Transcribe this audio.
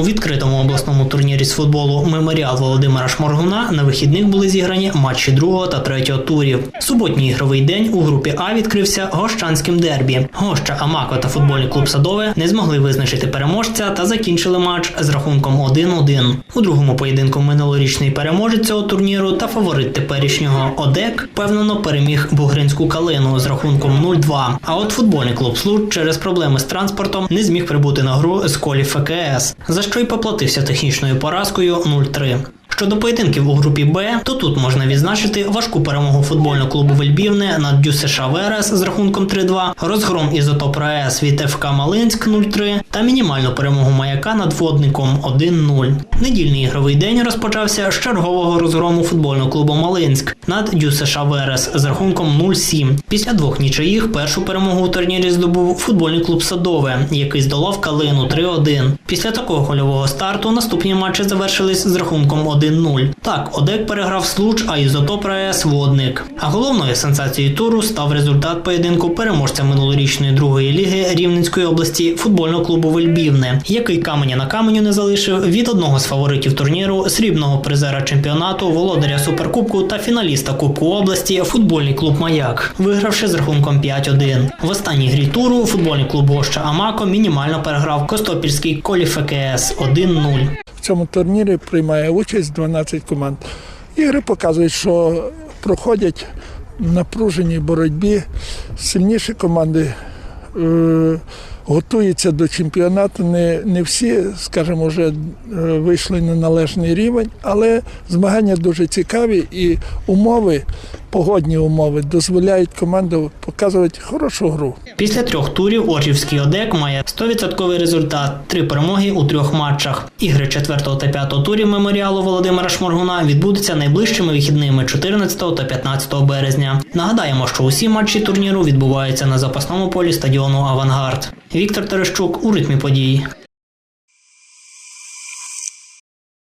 У відкритому обласному турнірі з футболу Меморіал Володимира Шморгуна на вихідних були зіграні матчі другого та третього турів. Суботній ігровий день у групі А відкрився гощанським дербі. Гоща Амако та футбольний клуб Садове не змогли визначити переможця та закінчили матч з рахунком 1-1. У другому поєдинку минулорічний переможець цього турніру та фаворит теперішнього ОДЕК впевнено переміг Бугринську калину з рахунком 0-2. А от футбольний клуб Случ через проблеми з транспортом не зміг прибути на гру з колі ФКС, за що й поплатився технічною поразкою 0-3. Щодо поєдинків у групі Б, то тут можна відзначити важку перемогу футбольного клубу Вельбівне над Дю США Верес з рахунком 3-2, розгром ізотоп РАЕС від ФК Малинськ 0-3 та мінімальну перемогу маяка над водником 1-0. Недільний ігровий день розпочався з чергового розгрому футбольного клубу Малинськ над Дю США Верес з рахунком 0-7. Після двох нічиїх першу перемогу у турнірі здобув футбольний клуб Садове, який здолав Калину 3-1. Після такого гольового старту наступні матчі завершились з рахунком 1-0. Так, Одек переграв Случ, а Ізотоп РАЕС Водник. А головною сенсацією туру став результат поєдинку переможця минулорічної другої ліги Рівненської області футбольного клубу Вельбівне, який каменя на каменю не залишив від одного з фаворитів турніру срібного призера чемпіонату, володаря суперкубку та фіналіста Кубку області футбольний клуб Маяк, вигравши з рахунком 5-1. В останній грі туру футбольний клуб Гоща Амако мінімально переграв Костопільський Колі ФКС 1-0. В цьому турнірі приймає участь 12 команд. Ігри показують, що проходять в напруженій боротьбі. Сильніші команди е, готуються до чемпіонату. Не, не всі, скажімо, вже е, вийшли на належний рівень, але змагання дуже цікаві і умови, погодні умови дозволяють команду показувати хорошу гру. Після трьох турів Оржівський ОДЕК має 100% результат три перемоги у трьох матчах. Ігри 4 та 5 турів меморіалу Володимира Шморгуна відбудуться найближчими вихідними 14 та 15 березня. Нагадаємо, що усі матчі турніру відбуваються на запасному полі стадіону Авангард. Віктор Терещук у ритмі подій.